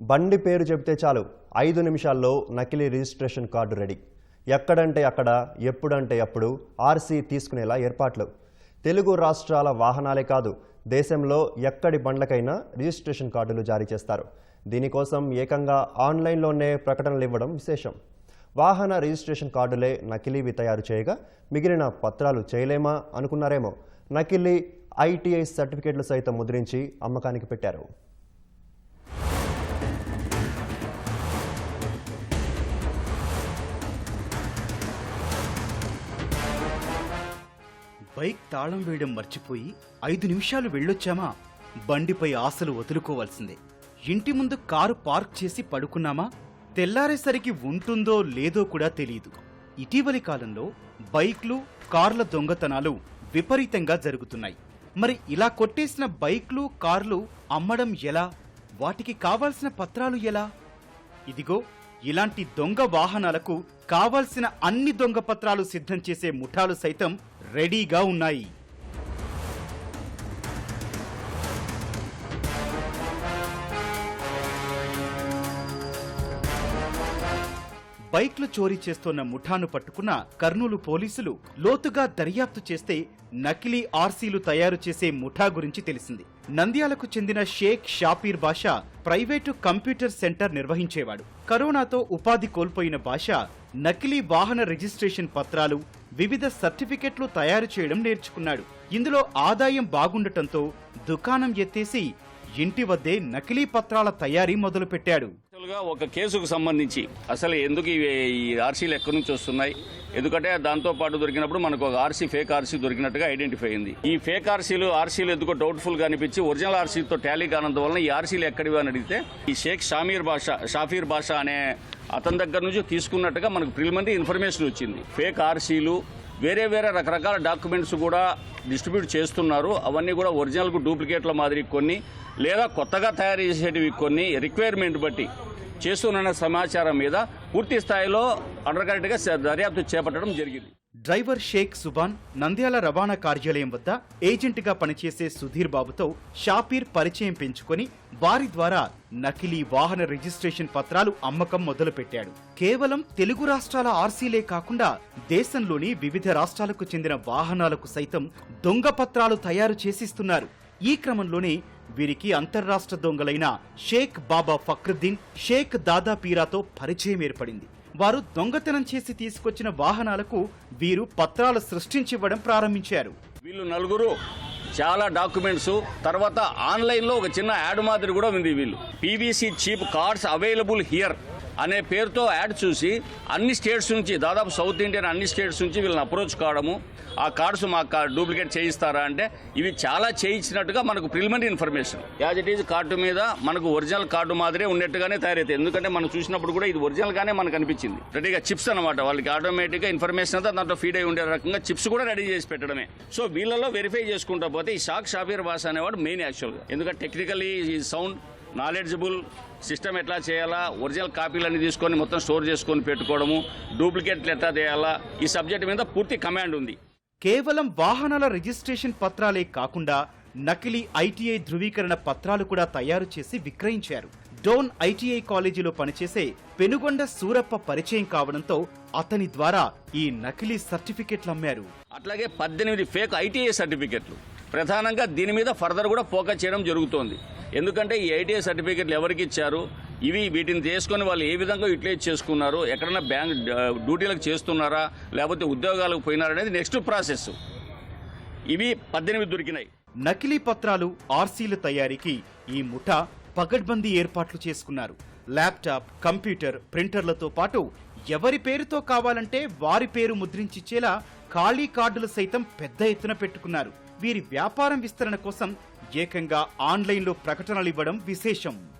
బండి పేరు చెబితే చాలు. ఐదు నిమిషాల్లో నకిలీ రిజిస్ట్రేషన్ కార్డు రెడీ. ఎక్కడంటే అక్కడ ఎప్పుడంటే అప్పుడు ఆర్సీ తీసుకునేలా ఏర్పాట్లు. తెలుగు రాష్ట్రాల వాహనాలే కాదు దేశంలో ఎక్కడి బండ్లకైనా రిజిస్ట్రేషన్ కార్డులు జారీ చేస్తారు. దీనికోసం ఏకంగా ఆన్లైన్లోనే ప్రకటనలు ఇవ్వడం విశేషం. వాహన రిజిస్ట్రేషన్ కార్డులే నకిలీవి తయారు చేయగా మిగిలిన పత్రాలు చేయలేమా అనుకున్నారేమో. నకిలీ ఐటీఐ సర్టిఫికేట్లు సైతం ముద్రించి అమ్మకానికి పెట్టారు. బైక్ తాళం వేయడం మర్చిపోయి ఐదు నిమిషాలు వెళ్ళొచ్చామా? బండిపై ఆశలు వదులుకోవాల్సిందే. ఇంటి ముందు కారు పార్క్ చేసి పడుకున్నామా? తెల్లారేసరికి ఉంటుందో లేదో కూడా తెలియదు ఇటీవలి కాలంలో బైక్లు కార్ల దొంగతనాలు విపరీతంగా జరుగుతున్నాయి. మరి ఇలా కొట్టేసిన బైక్లు కార్లు అమ్మడం ఎలా? వాటికి కావాల్సిన పత్రాలు ఎలా? ఇదిగో ఇలాంటి దొంగ వాహనాలకు కావాల్సిన అన్ని దొంగ పత్రాలు సిద్ధం చేసే ముఠాలు సైతం రెడీగా ఉన్నాయి. బైక్లు చోరీ చేస్తోన్న ముఠాను పట్టుకున్న కర్నూలు పోలీసులు లోతుగా దర్యాప్తు చేస్తే నకిలీ ఆర్సీలు తయారు చేసే ముఠా గురించి తెలిసింది. నంద్యాలకు చెందిన Sheikh Shafeer Basha private computer centre నిర్వహించేవాడు. కరోనాతో ఉపాధి కోల్పోయిన బాషా నకిలీ వాహన రిజిస్ట్రేషన్ పత్రాలు వివిధ సర్టిఫికెట్లు తయారు చేయడం నేర్చుకున్నాడు. ఇందులో ఆదాయం బాగుండటంతో దుకాణం ఎత్తేసి ఇంటి వద్దే నకిలీ పత్రాల తయారీ మొదలుపెట్టాడు. యాక్చువల్గా ఒక కేసుకు సంబంధించి. అసలు ఎందుకు ఈ ఆర్సీలు ఎక్కడి నుంచి వస్తున్నాయి? ఎందుకంటే దాంతో పాటు దొరికినప్పుడు మనకు ఒక ఆర్సీ ఫేక్ ఆర్సీ దొరికినట్టుగా ఐడెంటిఫై అయింది. ఈ ఫేక్ ఆర్సీలు ఆర్సీలు ఎందుకో డౌట్ఫుల్గా అనిపించి ఒరిజినల్ ఆర్సీతో టాలీ కానందు వలన ఈ ఆర్సీలు ఎక్కడివి అని అడిగితే ఈ షేక్ షామీర్ బాషా షాఫీర్ బాషా అనే అతని దగ్గర నుంచి తీసుకున్నట్టుగా మనకు ప్రిలిమినరీ ఇన్ఫర్మేషన్ వచ్చింది. ఫేక్ ఆర్సీలు వేరే వేరే రకరకాల డాక్యుమెంట్స్ కూడా డిస్ట్రిబ్యూట్ చేస్తున్నారు. అవన్నీ కూడా ఒరిజినల్కు డూప్లికేట్ల మాదిరి కొన్ని లేదా కొత్తగా తయారు చేసేటివి కొన్ని రిక్వైర్మెంట్ బట్టి. చేస్తున్న సమాచారం మీద పూర్తి స్థాయిలో అండర్కరెక్ట్గా దర్యాప్తు చేపట్టడం జరిగింది. డ్రైవర్ షేక్ సుబాన్ నంద్యాల రవాణా కార్యాలయం వద్ద ఏజెంట్గా పనిచేసే సుధీర్ బాబుతో షాపీర్ పరిచయం పెంచుకొని వారి ద్వారా నకిలీ వాహన రిజిస్ట్రేషన్ పత్రాలు అమ్మకం మొదలుపెట్టాడు. కేవలం తెలుగు రాష్ట్రాల ఆర్సీలే కాకుండా దేశంలోని వివిధ రాష్ట్రాలకు చెందిన వాహనాలకు సైతం దొంగ పత్రాలు తయారు చేసిస్తున్నారు. ఈ క్రమంలోనే వీరికి అంతర్రాష్ట్ర దొంగలైన షేక్ బాబా ఫక్రుద్దీన్ షేక్ దాదా పీరాతో పరిచయం ఏర్పడింది. వారు దొంగతనం చేసి తీసుకొచ్చిన వాహనాలకు వీరు పత్రాలు సృష్టించివ్వడం ప్రారంభించారు. వీళ్ళు నలుగురు చాలా డాక్యుమెంట్స్ తర్వాత ఆన్లైన్లో ఒక చిన్న యాడ్ మాదిరి కూడా ఉంది వీళ్ళు. PVC cheap cards available here. అనే పేరుతో యాడ్ చూసి అన్ని స్టేట్స్ నుంచి దాదాపు సౌత్ ఇండియన్ అన్ని స్టేట్స్ నుంచి వీళ్ళని అప్రోచ్ కావడము ఆ కార్డ్స్ మాకు డూప్లికేట్ చేయిస్తారా అంటే ఇవి చాలా చేయించినట్టుగా మనకు preliminary information as it is card మీద మనకు ఒరిజినల్ కార్డు మాదిరే ఉన్నట్టుగానే తయారైతాయి ఎందుకంటే మనం చూసినప్పుడు కూడా ఇది ఒరిజినల్ గానే మనకు అనిపించింది. రెడీగా చిప్స్ అనమాట వాళ్ళకి ఆటోమేటిక్గా ఇన్ఫర్మేషన్ అంతా దాంట్లో ఫీడ్ అయి ఉండే రకంగా చిప్స్ కూడా రెడీ చేసి పెట్టడమే. సో వీళ్ళలో వెరిఫై చేసుకుంటా పోతే ఈ షాక్ షాబీర్ బాస్ అనేవాడు మెయిన్ యాక్చువల్గా ఎందుకంటే టెక్నికలీ ఈ సౌండ్ నాలెడ్జబుల్ సిస్టమ్ ఎట్లా చేయాలా? ఒరిజినల్ కాపీలన్నీ తీసుకొని మొత్తం స్టోర్ చేసుకొని పెట్టుకోవడము డూప్లికేట్లు ఎట్లా చేయాలా? ఈ సబ్జెక్ట్ మీద పూర్తి కమాండ్ ఉంది. కేవలం వాహనాల రిజిస్ట్రేషన్ పత్రాలే కాకుండా నకిలీ ఐటీఐ ధృవీకరణ పత్రాలు కూడా తయారు చేసి విక్రయించారు. డోన్ ఐటీఐ కాలేజీలో పనిచేసే పెనుగొండ సూరప్ప పరిచయం కావడంతో అతని ద్వారా ఈ నకిలీ సర్టిఫికెట్లు అమ్మారు. అట్లాగే పద్దెనిమిది ఫేక్ ఐటీఐ సర్టిఫికెట్లు. ప్రధానంగా దీని మీద ఫర్దర్ కూడా ఫోకస్ చేయడం జరుగుతోంది. ఎందుకంటే ఈ ఐటీఐ సర్టిఫికెట్లు ఎవరికి ఇచ్చారు? ఇవి వీటిని తీసుకొని వాళ్ళు ఏ విధంగా యూటిలైజ్ చేసుకున్నారు? ఎక్కడైనా బ్యాంక్ డ్యూటీలకు చేస్తున్నారా? లేకపోతే ఉద్యోగాలకు పోయినారా అనేది నెక్స్ట్ ప్రాసెస్ ఇవి పద్దెనిమిది దొరికినాయి. నకిలీ పత్రాలు ఆర్సీల తయారీకి ఈ ముఠా పగడ్బందీ ఏర్పాట్లు చేసుకున్నారు. ల్యాప్టాప్ కంప్యూటర్ ప్రింటర్లతో పాటు ఎవరి పేరుతో కావాలంటే వారి పేరు ముద్రించిచ్చేలా ఖాళీ కార్డులు సైతం పెద్ద ఎత్తున పెట్టుకున్నారు. వీరి వ్యాపారం విస్తరణ కోసం ఏకంగా ఆన్లైన్లో ప్రకటనలు ఇవ్వడం విశేషం.